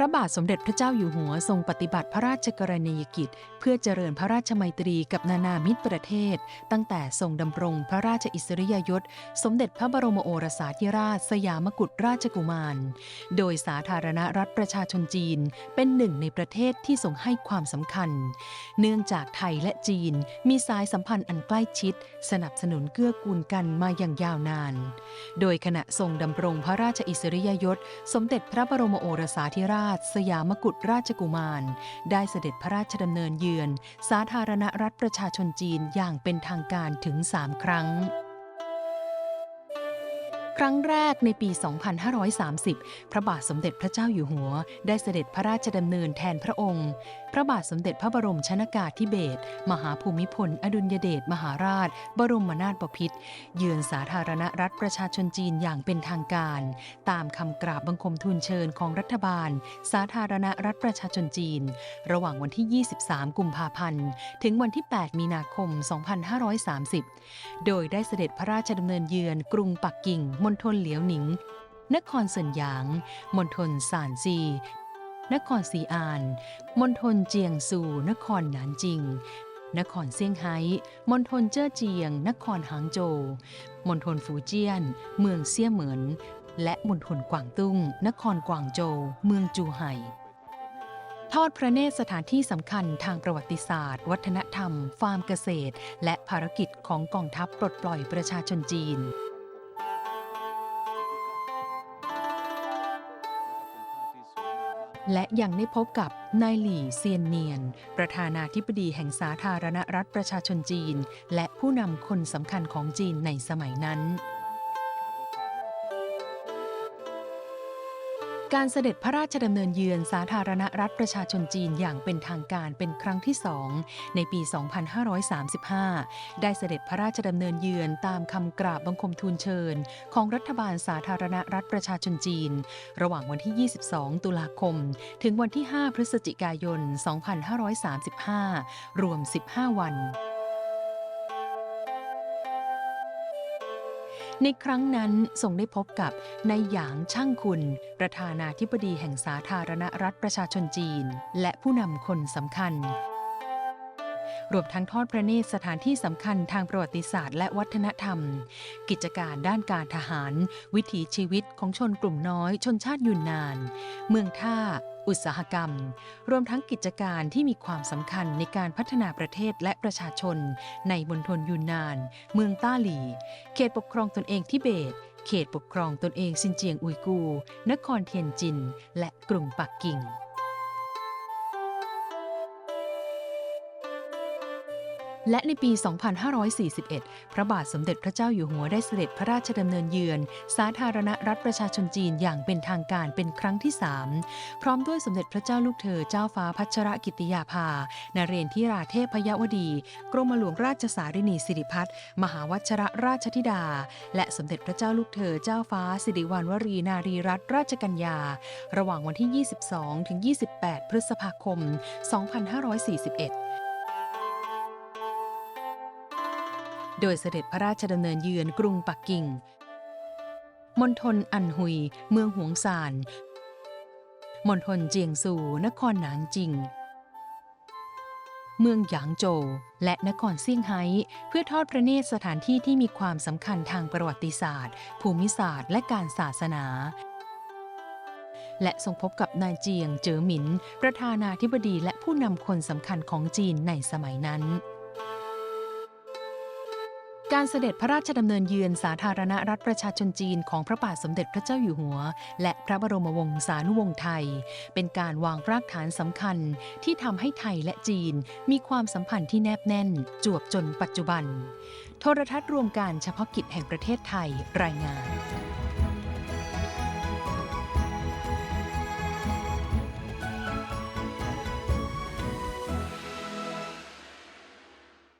พระบาทสมเด็จพระเจ้าอยู่หัวทรงปฏิบัติพระราชกรณียกิจ เพื่อเจริญพระราชมัยตรีกับนานามิตรประเทศ ตั้งแต่ทรงดำรงพระราชอิสริยยศ สมเด็จพระบรมโอรสาธิราช สยามกุฎราชกุมาร โดยสาธารณรัฐประชาชนจีนเป็นหนึ่งในประเทศที่ทรงให้ความสำคัญ เนื่องจากไทยและจีนมีสายสัมพันธ์อันใกล้ชิด สนับสนุนเกื้อกูลกันมาอย่างยาวนาน โดยขณะทรงดำรงพระราชอิสริยยศ สมเด็จพระบรมโอรสาธิราชสยามกุฎราชกุมาร ได้เสด็จพระราชดำเนินเยือน สาธารณรัฐประชาชนจีนอย่างเป็นทางการถึง 3 ครั้ง ครั้งแรกในปี 2530 พระบาทสมเด็จพระเจ้าอยู่หัว ได้เสด็จพระราชดำเนินแทนพระองค์ พระบาทสมเด็จพระบรมชนากาธิเบศรมหาภูมิพล อดุลยเดชมหาราช บรมนาถบพิตรเยือนสาธารณรัฐประชาชนจีนอย่างเป็นทางการ ตามคำกราบบังคมทูลเชิญของรัฐบาล สาธารณรัฐประชาชนจีน ระหว่างวันที่ 23 กุมภาพันธ์ ถึงวันที่ 8 มีนาคม 2530 โดยได้เสด็จพระราชดำเนินเยือนกรุงปักกิ่งมณฑลเหลียวหนิง นครเซินหยาง มณฑลซานซีนครซีอาน มณฑลเจียงซู นครหนานจิง นครเซี่ยงไฮ้ มณฑลเจ้อเจียง นครหางโจว มณฑลฟูเจี้ยน เมืองเซี่ยเหมิน และมณฑลกวางตุ้ง นครกวางโจว เมืองจูไห่ ทอดพระเนตรสถานที่สำคัญทางประวัติศาสตร์ วัฒนธรรม ฟาร์มเกษตร และภารกิจของกองทัพปลดปล่อยประชาชนจีน และยังได้พบกับนายหลี่เซียนเนียน ประธานาธิบดีแห่งสาธารณรัฐประชาชนจีน และผู้นำคนสำคัญของจีนในสมัยนั้น การเสด็จพระราชดำเนินเยือนสาธารณรัฐประชาชนจีนอย่างเป็นทางการเป็นครั้งที่สองในปี 2535 ได้เสด็จพระราชดำเนินเยือนตามคำกราบบังคมทูลเชิญ ของรัฐบาลสาธารณรัฐประชาชนจีน ระหว่างวันที่ 22 ตุลาคม ถึงวันที่ 5 พฤศจิกายน 2535 รวม 15 วัน ในครั้งนั้นทรงได้พบกับนายหยางช่างคุณ ประธานาธิบดีแห่งสาธารณรัฐประชาชนจีน และผู้นำคนสำคัญ รวมทั้งทอดพระเนตรสถานที่สำคัญทางประวัติศาสตร์และวัฒนธรรม กิจการด้านการทหาร วิถีชีวิตของชนกลุ่มน้อยชนชาติยุนนาน เมืองท่า อุตสาหกรรม รวมทั้งกิจการที่มีความสำคัญในการพัฒนาประเทศและประชาชน ในมณฑลยูนนาน เมืองต้าหลี เขตปกครองตนเองทิเบต เขตปกครองตนเองซินเจียงอุยกู นครเทียนจิน และกรุงปักกิ่ง และในปี 2541 พระบาทสมเด็จพระเจ้าอยู่หัวได้เสด็จพระราชดำเนินเยือน สาธารณรัฐประชาชนจีนอย่างเป็นทางการเป็นครั้งที่ 3 พร้อมด้วยสมเด็จพระเจ้าลูกเธอเจ้าฟ้าพัชรกิติยาภา นเรนทิราเทพยวดี กรมหลวงราชสารินีสิริพัฒน์มหาวัชรราชธิดา และสมเด็จพระเจ้าลูกเธอเจ้าฟ้าสิริวัณวรีนารีรัตนราชกัญญา ระหว่างวันที่ 22 ถึง 28 พฤษภาคม 2541 โดยเสด็จพระราชดำเนินเยือนกรุงปักกิ่ง มณฑลอันฮุย เมืองหวงซาน มณฑลเจียงซู นครหนานจิง เมืองหยางโจว และนครเซี่ยงไฮ้ เพื่อทอดพระเนตรสถานที่ที่มีความสำคัญทางประวัติศาสตร์ ภูมิศาสตร์ และการศาสนาและทรงพบกับนายเจียงเจ๋อหมิน ประธานาธิบดีและผู้นำคนสำคัญของจีนในสมัยนั้น การเสด็จพระราชดำเนินเยือนสาธารณรัฐประชาชนจีนของพระบาทสมเด็จพระเจ้าอยู่หัว และพระบรมวงศานุวงศ์ไทย เป็นการวางรากฐานสำคัญที่ทำให้ไทยและจีนมีความสัมพันธ์ที่แนบแน่น จวบจนปัจจุบัน โทรทัศน์รวมการเฉพาะกิจแห่งประเทศไทยรายงาน